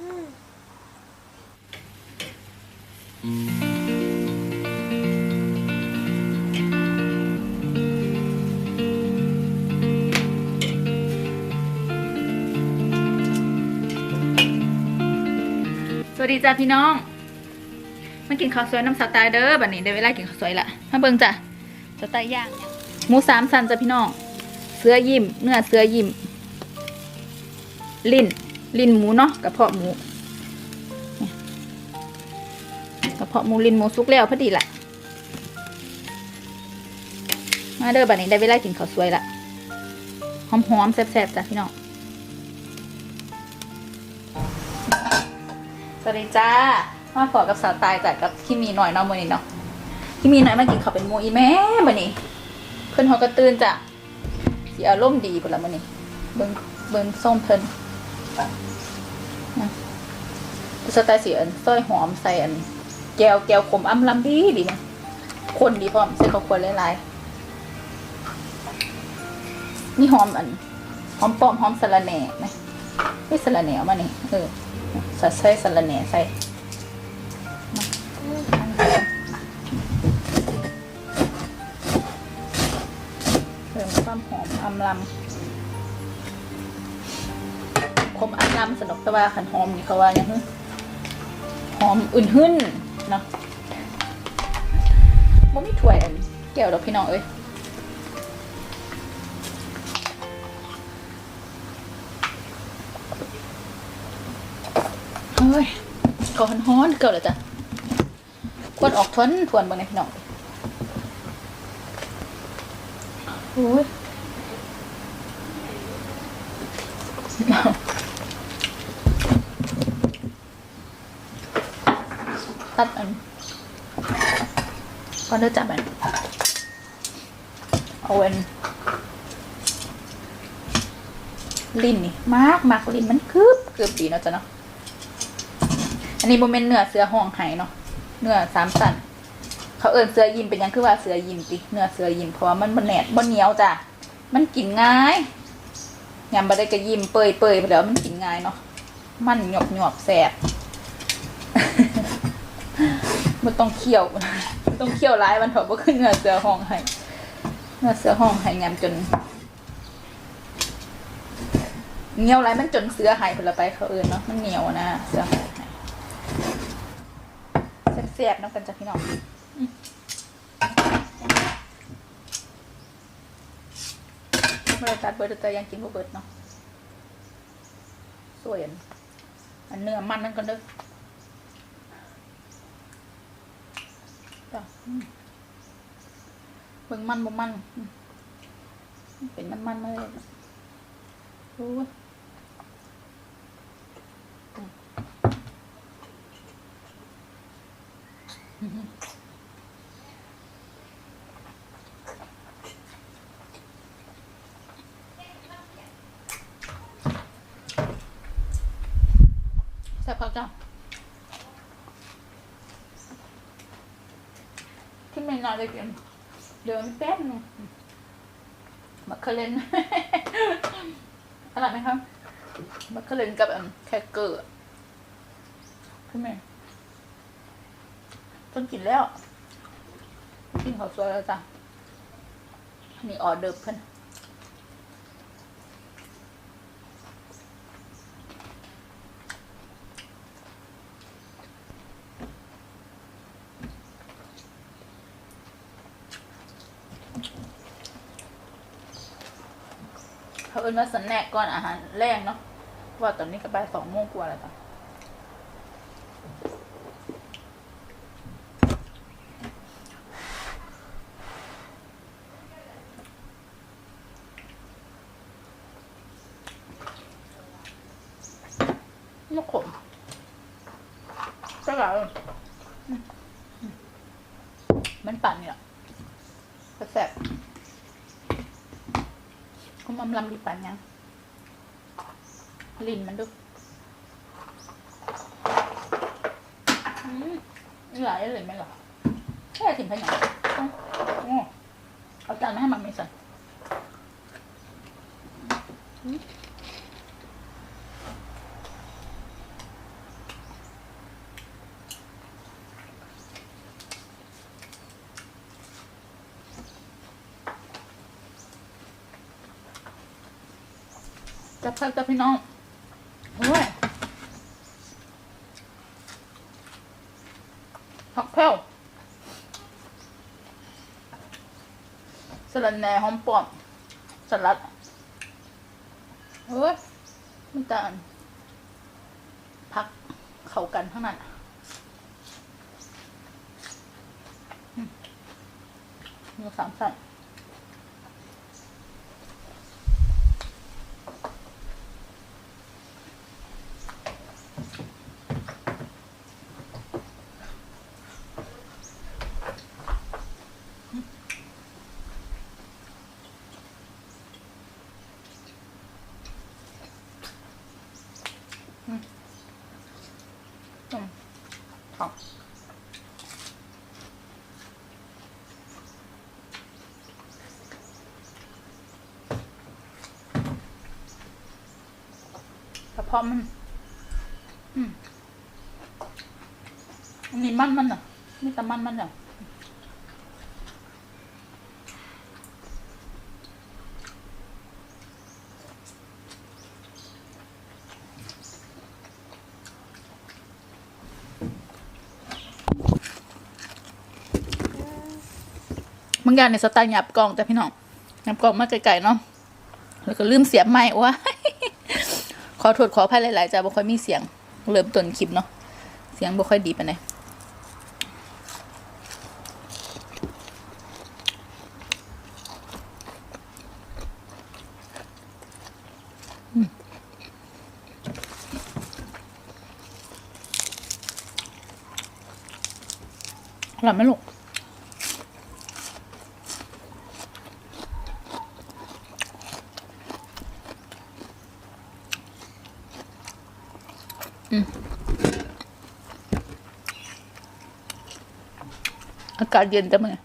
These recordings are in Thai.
สวัสดีจ้าพี่น้อง มากินข้าวสวยน้ำสไตล์เด้อบัดนี้ได้เวลากินข้าวสวยละมาเบิ่งจ้ะสไตล์ย่างเนี่ยหมูสามสันจ้ะพี่น้อง เสือยิ้ม เนื้อเสือยิ้ม ลิ้น ลิ้นหมูเนาะกระเพาะหมูกระเพาะหมูลิ้นหมูสุกแล้วพอดีละมาเด้อบัดนี้ได้เวลากินข้าวสวยละหอมๆแซ่บๆจ้ะพี่น้องสวัสดีจ้ามาขอกับสาวตายจากกับที่มีหน่อยเนาะมือนี้เนาะที่มีหน่อยมากินข้าวเป็นหมูอีแม่มือนี้ เพิ่อนเขาก็ตื่นจ้ะสีอารมณ์ดีพุ่นละมือนี้เบิ่งเบิ่งส้มเพิ่น นะสไตล์สีอันซอยหอมใส่อันแก้วแก้วขมอ้ำลำดีดีนะคนดีพร้อมใส่ข้าวคั่วหลายๆนี่หอมอันหอมป้อมหอมสะระแหน่ไหมไม่สะระแหน่เอามานี่เออใส่ใส่สลัดแหน่ใส่เพิ่มความหอมอำลำ คมอำลำสนุกแต่ว่าขันหอมนี่เขาว่าอย่างฮึหอมอุ่นหึ่นเนาะบ่มีถ้วยอันแก้วดอกพี่น้องเอ้ยเฮ้ยก่อนฮ้อนเกิดแล้วจ้ะควรออกทวนทวนบางในพี่น้องโอ้ยตัดอัน ก่อนเด้อจับมันเอาเวนลิ้นนี่มากมากลิ้นมันคืบคืบดีเนาะจ้ะเนาะ อันนี้โมเมนเนื้อเสือห้องไห้เนาะ เนื้อสามสัน เขาเอิญเสือยิมเป็นยังคือว่าเสือยิมติเนื้อเสือยิมเพราะว่ามันบนแหนดบนเหนียวจ้ะ มันกินง่ายยำบะได้กระยิมเปยเปยไปแล้วมันกินง่ายเนาะ มันหยอบหยอบแสบมันต้องเคี่ยว ต้องเคี่ยวร้ายมันเถอะว่าคือเนื้อเสือห้องไห้เนื้อเสือห้องไห้ยำจนเหนียวไรมันจนเสือหายผลไปเขาเอิญเนาะมันเหนียวนะเสือหายแซ่บๆเนาะกันจ้ะพี่น้องอืมบริษัทเบิร์ดแต่ยังกินบ่เบิร์ดเนาะสวยอันเนื้อมันนั่นกันเด้อจ้ะอืม เบิ่งมันบ่มันอืมเป็นมันมันๆมาเลยโอ้ยแซ่บเขาจ้ะที่ไม่ นอนเลยกินเดินแป๊บนึงมักเคเลนอร่อยไหมครับมักเคเลนกับแครกเกอร์ขึ้นไหมต้องกินแล้วกินข้าวสวยแล้วจ้ะนี่ออเดอร์เพิ่น เขาเอิ้นว่าสแน็คก่อนอาหารแรงเนาะว่าตอนนี้ก็บ่ายสองโมงกว่าแล้วจ้ะลูกขมก็แบบมันปั่นเนี่ยแซ่บ คุณอำลำดีปันยังลิ้นมันดูอืมนี่หลเลยไหมหรอแค่ถิ่นพะหยังเอาจานมาให้มันมีสัน จับครับจับพี่น้องโอ้ยผักแพ้วสลัดแหน่หอมปอมสลัดเอ้ยมันตาลพักเข้ากันทั้งนั้นอืมมีสามสั่น อืม ครับกระเพาะมันอืมอันนี้มันมันอะนี่แต่มันมันอะางอย่างในสไตล์หยับกล่องแต่พี่น้องหยับกล่องมากไกลๆเนาะแล้วก็ลืมเสียบไม้ว่าขอโทษขออภัยหลายๆจ้าบ่ค่อยมีเสียง เริ่มต้นคลิปเนาะเสียงบ่ค่อยดีไปานใดอืมอร่อยไหมลูก อากาศเย็นจังเลย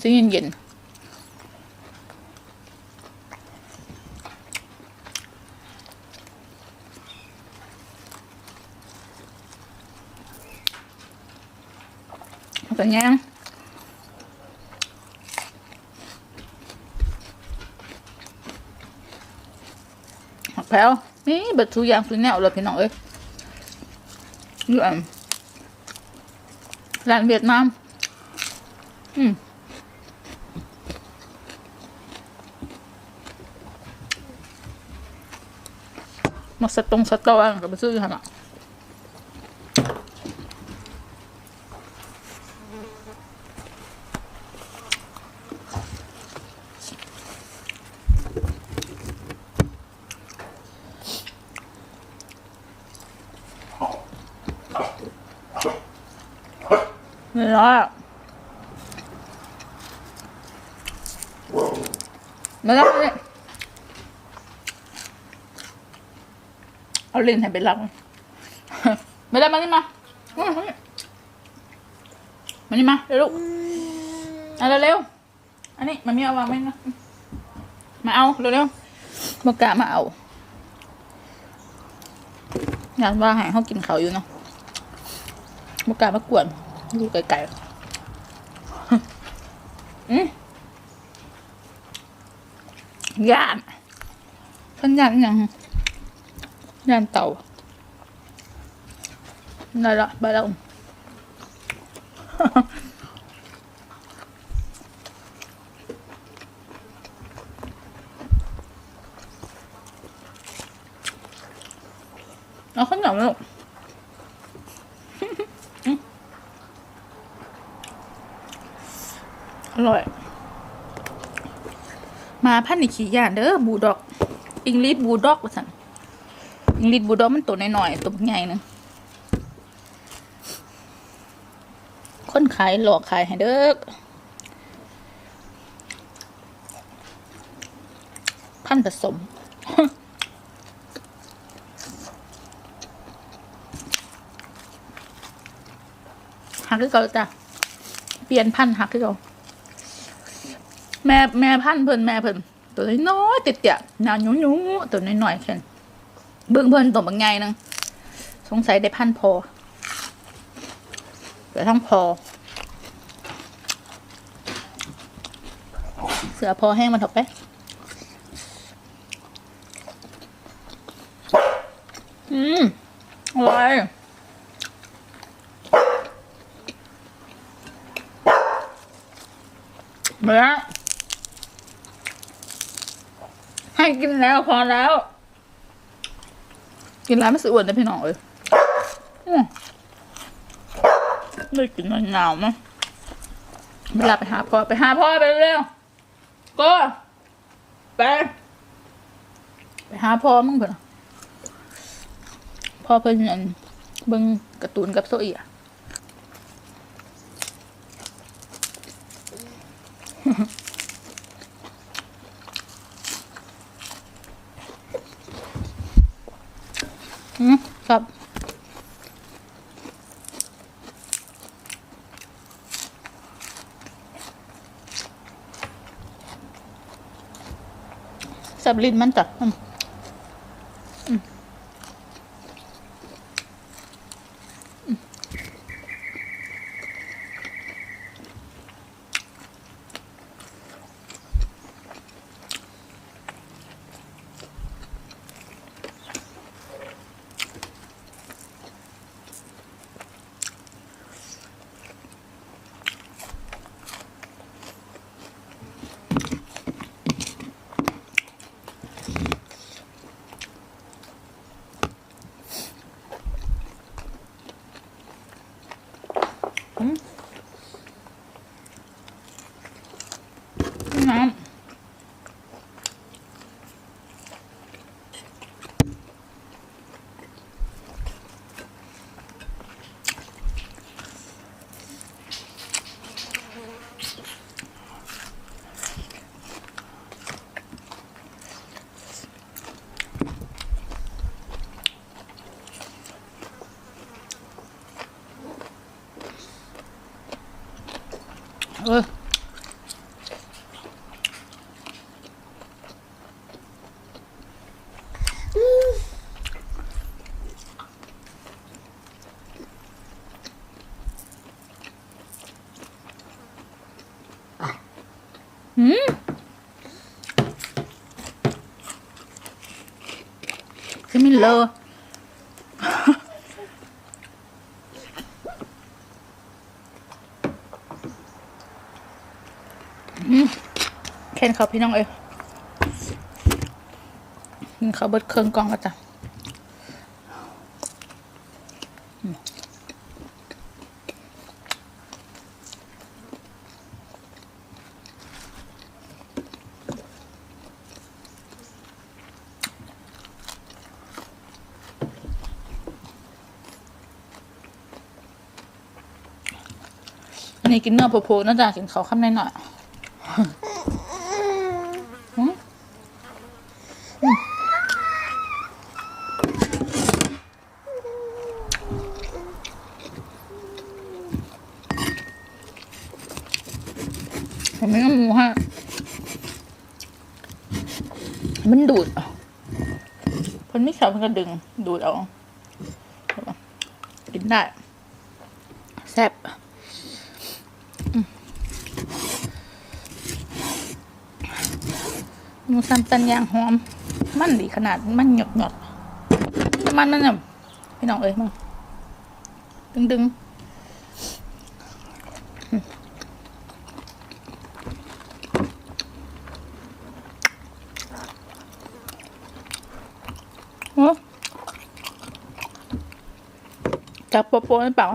ซึ่งเย็นๆเป็นยังหัก แพ้วนี่บัดทุย่างสุดแนวเลยพี่น้องเอ้ยอยู่อันร้านเวียดนามอืมมาสตรงสตออันกับไปซื้อขนาด ไม่ร้อยอะม่ได้เลยเอาลิ้นให้ไปล้างม่ได้มานี่มามานี่มาเร็วลูกเอาเร็วๆอันนี้มันมีเอาวางไว้นะมาเอาเร็วๆมากะมาเอาอยากว่าให้เขากินเขาอยู่เนาะมากะมากวน อยู่ไกลๆอืมย่านเพันย่านอิหยังย่านเต่าได้ละไปแล้ว เอาข้าวเหนียวมาลูก อร่อย มา พันนี่ขี้ยาเด้อบูด็อก อิงลิสบูด็อกสั่นอิงลิสบูด็อกมันตัวน้อยๆตัวใหญ่นึงคนขายหลอกขายให้เด้อพันผสมหักคือเก่าจ้ะ เปลี่ยนพันหักคือเก่า แม่แม่พันเพิ่นแม่เพิ่นตัวน้อยติดเตี่ยนานหนูหนูตัวน้อยหน่อยเพิ่นเบื้องเพิ่นตัวบางไงนึงสงสัยได้พันพอแต่อทั้งพอ เสือพอแห้งมันถกไป แล้ว กินแล้วไม่สะอ้วนนะพี่น้องเอ้ยอืมเลยกินมันหนาวมั้งเวลาไปหาพ่อไปหาพ่อไปเร็วก็ไปไปหาพ่อมึงเถอะพ่อเพิ่อนเบิ่งการ์ตูนกับโซอีย อืมครับ สับลิ้น น้ำเออ หืมคือมิน เลออืมแค่นเขาพี่น้องเอ้ยกินเขาเบิดเครื่องกองก็จ้ะ นนี้กินเนื้อโผล่ๆนะจ๊ะกินเขาวข้ามในหน่อยอืมอืมผมไม่ต้องมูฮะมันดูดอะคนไม่ชอบมันก็ดึง ดูดเอากินได้ แซ่บอืม หมูซ้ำตันยางหอม มันดีขนาดมันหยดหยดๆมันมันเนี่ยพี่น้องเอ้ยมึงดึงดึงอืมโอ้จับโปโปในปาก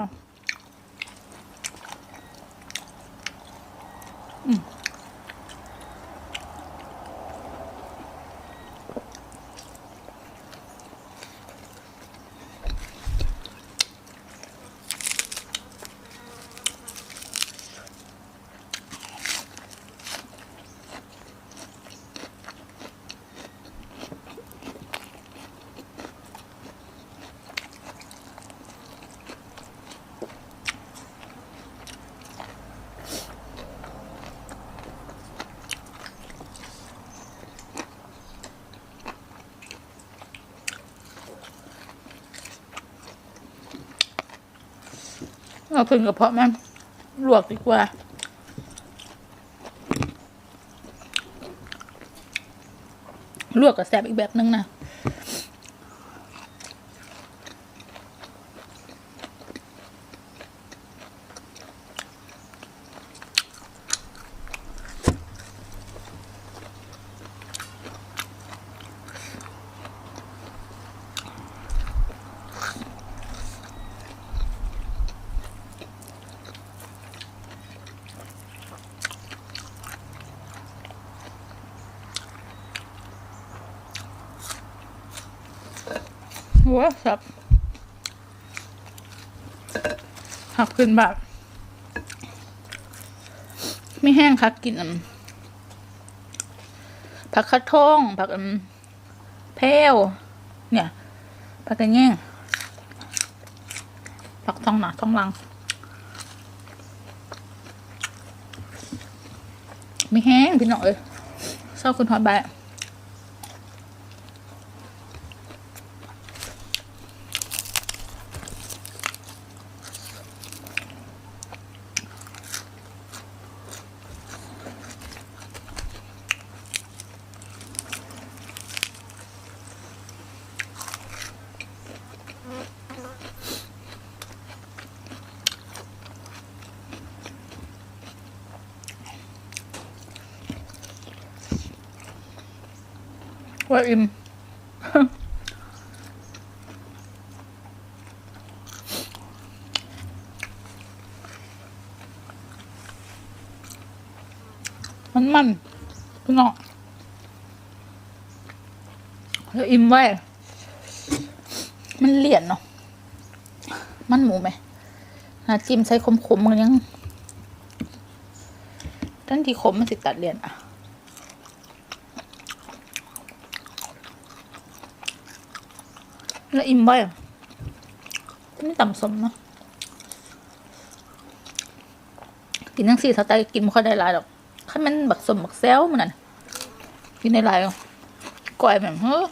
เอาพึ่งกระเพาะมันลวกดีกว่า ลวกกับแซบอีกแบบนึงนะ หัวสับหักขึ้นแบบไม่แห้งคักกินผักคัดทงผักอันแพรวเนี่ยผักกระแง่งผักทองหนาทองลัง ไม่แห้งพี่น้องเอ้ยเศร้าคุณฮอตแบะ ว่าอิ่มมันมันพี่น้องแล้วอิ่มไว้ มันเหลี่ยนเนาะ มันหมูไหมน้ำจิ้มใส่ขมๆมันยังทันที่ขมมันสิตัดเหลี่ยนอะ แล้วอิ่มไว้อะไม่ต่ำสมเนาะกินทั้งสี่สไตล์กินไม่ค่อยได้หลายหรอกถ้ามันบักสมบักแซวมันนั่นกินได้หลายก่อยแบบเฮ้อ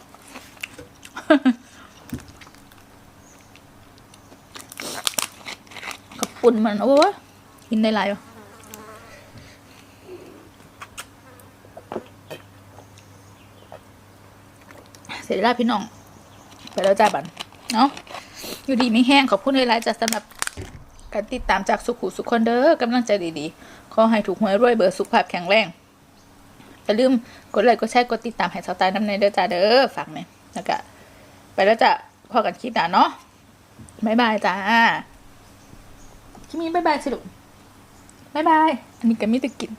กับปุ่นมันโอ้ยกินได้หลายอะเสร็จแล้วพี่น้อง ไปแล้วจ้าบันเนาะอยู่ดีไม่แห้งขอบคุณในไลน์จากสำหรับการติดตามจากสุขุสุขคนเด้อกำลังใจดีๆ ขอให้ถูกหวยรวยเบอร์สุขภาพแข็งแรงอย่าลืมกดไลค์กดแชร์กดติดตามให้สาวตายน้ำในเด้อจ้าเด้อฝากเนี่ยแล้วก็ไปแล้วจ้ะพอกันคลิปหน้าเนาะบายบายจ้าคิมีบายบายสิลูกบายบาย อันนี้ก็มีแต่กิน